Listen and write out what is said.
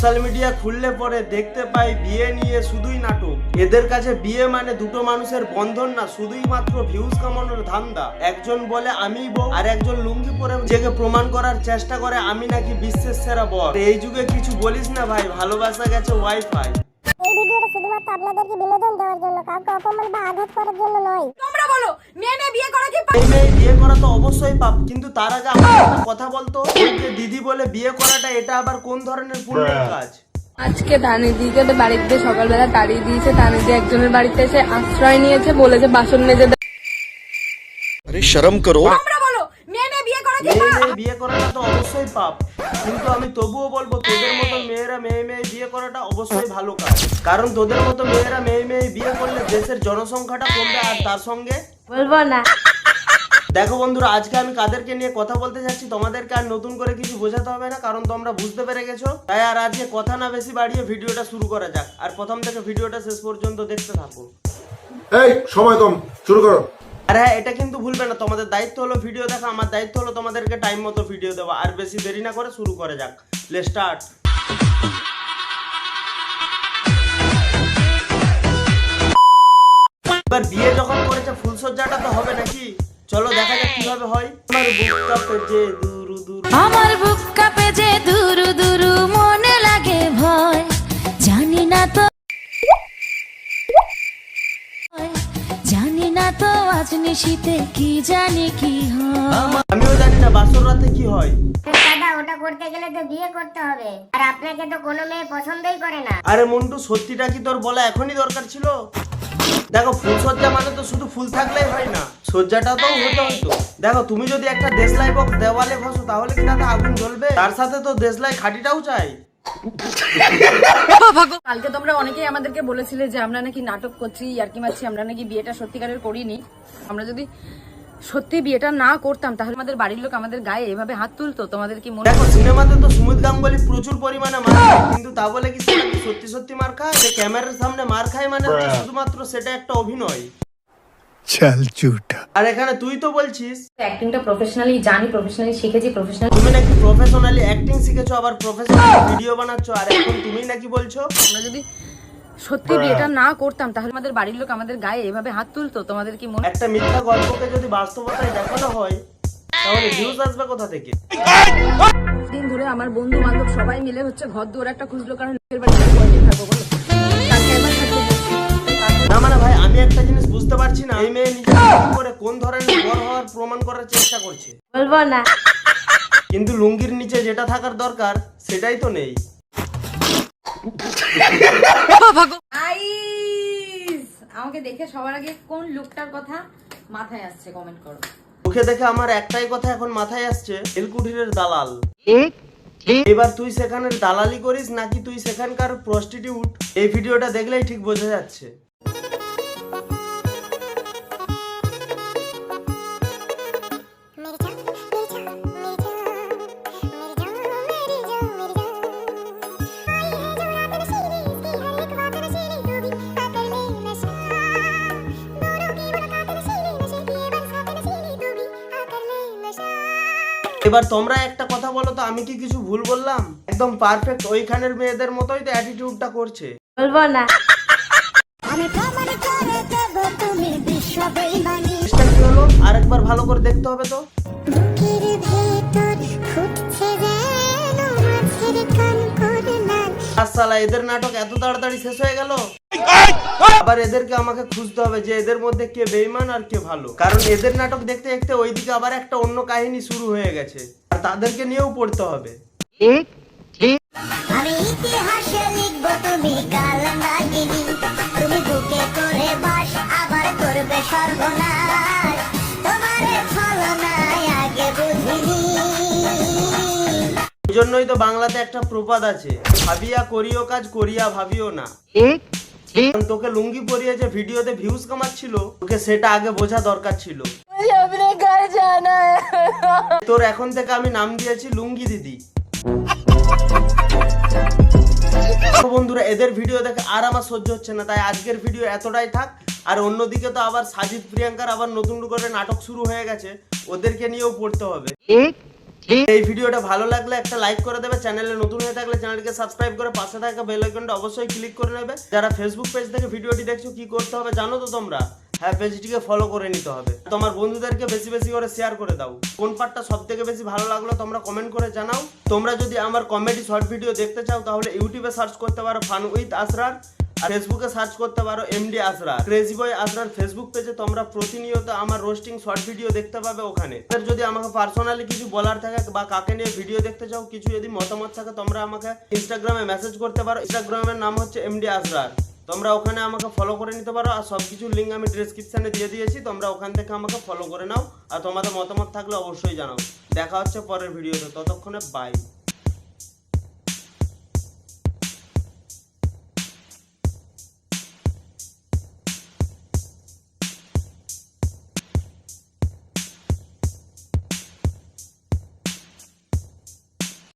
Social media খুললে পরে দেখতে পাই বিয়ে নিয়ে শুধুই নাটক। এদের কাছে বিয়ে মানে দুটো মানুষের বন্ধন না, শুধুই মাত্র ভিউজ কামানোর ধান্দা। একজন বলে আমি বউ। আর একজন লুঙ্গি পরে নিজেকে প্রমাণ করার চেষ্টা করে, আমি নাকি বিশ্বের সেরা বর। এই যুগে কিছু বলিস না ভাই, ভালোবাসা গেছে ওয়াইফাই এই ভিডিওটা শুধুমাত্র আপনাদেরকে বিনোদন দেওয়ার জন্য, কাউকে অপমান বা আঘাত করার জন্য নয়। বলো মেয়ে মেয়ে বিয়ে করা কি এই মেয়ে বিয়ে করা তো অবশ্যই পাপ কিন্তু তার আগে কথা বলতো এই যে দিদি বলে বিয়ে করাটা এটা আবার কোন ধরনের পুণ্যের কাজ? আজকে তানিদিকে তো বাড়িতে সকালবেলা তাড়িয়ে দিয়েছে তানিদি একজনের বাড়িতে এসে আশ্রয় নিয়েছে বলেছে বাসন মেজে আরে শরম করো। তোমরা মেয়ে বিয়ে করাটা তো অবশ্যই পাপ। কিন্তু আমি তবুও বলব তোদের মতো মেয়েরা মেয়ে মেয়ে বিয়ে করাটা অবশ্যই ভালো কাজ। কারণ তোদের মতো মেয়েরা মেয়ে মেয়ে বিয়ে করলে দেশের জনসংখ্যাটা কমবে আর তার সঙ্গে বলব না। দেখো বন্ধুরা আজকে আমি কাদেরকে নিয়ে কথা বলতে যাচ্ছি তোমাদেরকে আর নতুন করে কিছু বোঝাতে হবে না কারণ তোমরা বুঝতে পেরে গেছো। তাই আর আজকে কথা না বেশি বাড়িয়ে ভিডিওটা শুরু করা যাক। আর প্রথম থেকে ভিডিওটা শেষ পর্যন্ত দেখতে থাকো। এই সময় কম শুরু করো। আর হ্যাঁ এটা কিন্তু ভুলবে না। তোমাদের দায়িত্ব হলো ভিডিও দেখা, আমার দায়িত্ব হলো তোমাদেরকে টাইম মতো ভিডিও দেওয়া। আর বেশি দেরি না করে শুরু করে যাক। লে স্টার্ট এবার বিয়ে যখন করেছে ফুলসজ্জাটা তো হবে নাকি? চলো দেখা যাক কীভাবে হয়। আমার বুকটা পেটে দুরু দুরু। আমার বুক কাপে যে দুরু দুরু। তো আজ নিশীতে কি জানি কি হয়। আমিও জানি না বাসর রাতে কি হয়। দাদা ওটা করতে গেলে তো বিয়ে করতে হবে। আর আপনাকে তো কোনো মেয়ে পছন্দই করে না। আরে মন্টু সত্যিটা কি তোর বলা এখনই দরকার ছিল? দেখো ফুল সজ্জা মানে তো শুধু ফুল থাকলেই হয় না। সজ্জাটা তো হতে হতো। দেখো তুমি যদি একটা দেশলাই বক্স দেওয়ালে ঘষো তাহলে কি তাতে আগুন জ্বলবে? তার সাথে তো দেশলাই খাটিটাও চাই। কালকে তোমরা অনেকেই আমাদেরকে বলেছিলে যে আমরা নাকি নাটক করছি ইয়ার্কি মারছি আমরা নাকি বিয়েটা সত্যিকারের করিনি। আমরা যদি সত্যি বিয়েটা না করতাম তাহলে আমাদের বাড়ির লোক আমাদের গায়ে এভাবে হাত তুলতো? তোমাদের কি মনে দেখো সিনেমাতে তো সুমিত গাঙ্গুলি প্রচুর পরিমাণে মার কিন্তু তা বলে কি সত্যি সত্যি মার খায়? যে ক্যামেরার সামনে মার খায় মানে শুধুমাত্র সেটা একটা অভিনয়। চাল চুট আর এখানে তুই তো বলছিস। অ্যাক্টিংটা প্রফেশনালি জানি প্রফেশনালি শিখেছি প্রফেশনাল তুমি নাকি প্রফেশনালি অ্যাক্টিং শিখেছো আবার প্রফেশনালি ভিডিও বানাচ্ছো আর এখন তুমি নাকি বলছো আমরা যদি সত্যি বিয়েটা না করতাম তাহলে আমাদের বাড়ির লোক আমাদের গায়ে এভাবে হাত তুলতো তোমাদের কি মনে একটা মিথ্যা গল্পকে যদি বাস্তবতায় দেখানো হয় তাহলে ভিউজ আসবে কোথা থেকে? দিন ধরে আমার বন্ধু বান্ধব সবাই মিলে হচ্ছে ঘর দুয়ার একটা খুঁজলো কারণ থাকব না মানে ভাই আমি একটা জিনিস বুঝতে পারছি না। এই মেয়ে করে কোন ধরনের বর হওয়ার প্রমাণ করার চেষ্টা করছে? বলব না। কিন্তু লুঙ্গির নিচে যেটা থাকার দরকার সেটাই তো নেই। আমাকে দেখে সবার আগে কোন লুকটার কথা মাথায় আসছে কমেন্ট করো। মুখে দেখে আমার একটাই কথা এখন মাথায় আসছে এলকুঠিরের দালাল। এবার তুই সেখানের দালালি করিস নাকি তুই সেখানকার প্রস্টিটিউট এই ভিডিওটা দেখলেই ঠিক বোঝা যাচ্ছে। এবার তোমরা একটা কথা বলো তো আমি কি কিছু ভুল বললাম? একদম পারফেক্ট ওইখানের মেয়েদের মতোই তো অ্যাটিটিউডটা করছে। বলব না। আরেকবার ভালো করে দেখতে হবে তো। সালা এদের নাটক এত তাড়াতাড়ি শেষ হয়ে গেল? আবার এদেরকে আমাকে খুঁজতে হবে যে এদের মধ্যে কে বেইমান আর কে ভালো। কারণ এদের নাটক দেখতে দেখতে ওইদিকে আবার একটা অন্য কাহিনী শুরু হয়ে গেছে। আর তাদেরকে নিয়েও পড়তে হবে। আমি ইতিহাসে লিখব তুমি কাল তুমি বুকে করে বাস আবার করবে সর্বনাশ। এই জন্যই তো বাংলাতে একটা প্রবাদ আছে, ভাবিয়া করিও কাজ, করিয়া ভাবিও না। তোকে লুঙ্গি পরিয়ে যে ভিডিওতে ভিউজ কামাচ্ছিল, তোকে সেটা আগে বোঝা দরকার ছিল। তোর এখন থেকে আমি নাম দিয়েছি লুঙ্গি দিদি। বন্ধুরা, এদের ভিডিও দেখে আর আমার সহ্য হচ্ছে না, তাই আজকের ভিডিও এতটাই থাক। আর অন্যদিকে তো আবার সাজিদ, প্রিয়াঙ্কার আবার নতুন করে নাটক শুরু হয়ে গেছে, ওদেরকে নিয়েও পড়তে হবে। এই ভিডিওটা ভালো লাগলে একটা লাইক করে দেবে, চ্যানেলে নতুন হয়ে থাকলে চ্যানেলকে সাবস্ক্রাইব করে পাশে থাকা বেল আইকনটা অবশ্যই ক্লিক করে নেবে। যারা ফেসবুক পেজ থেকে ভিডিওটি দেখছ, কি করতে হবে জানো তো তোমরা? হ্যাঁ পেজটিকে ফলো করে নিতে হবে। তোমার বন্ধুদেরকে বেশি বেশি করে শেয়ার করে দাও। কোন পার্টটা সব থেকে বেশি ভালো লাগল তোমরা কমেন্ট করে জানাও। তোমরা যদি আমার কমেডি শর্ট ভিডিও দেখতে চাও, তাহলে ইউটিউবে সার্চ করতে পারো ফান উইথ আসরার। আর ফেসবুকে সার্চ করতে পারো এমডি আসরা ক্রেজি বয় আসরার ফেসবুক পেজে তোমরা প্রতিনিয়ত আমার রোস্টিং শর্ট ভিডিও দেখতে পাবে ওখানে। যদি আমাকে পার্সোনালি কিছু বলার থাকে বা কাকে নিয়ে ভিডিও দেখতে চাও, কিছু যদি মতামত থাকে, তোমরা আমাকে ইনস্টাগ্রামে মেসেজ করতে পারো। ইনস্টাগ্রামের নাম হচ্ছে এমডি আসরার তোমরা ওখানে আমাকে ফলো করে নিতে পারো আর সব কিছুর লিঙ্ক আমি ডিসক্রিপশনে দিয়ে দিয়েছি। তোমরা ওখান থেকে আমাকে ফলো করে নাও। আর তোমাদের মতামত থাকলে অবশ্যই জানাও। দেখা হচ্ছে পরের ভিডিওতে ততক্ষণে বাই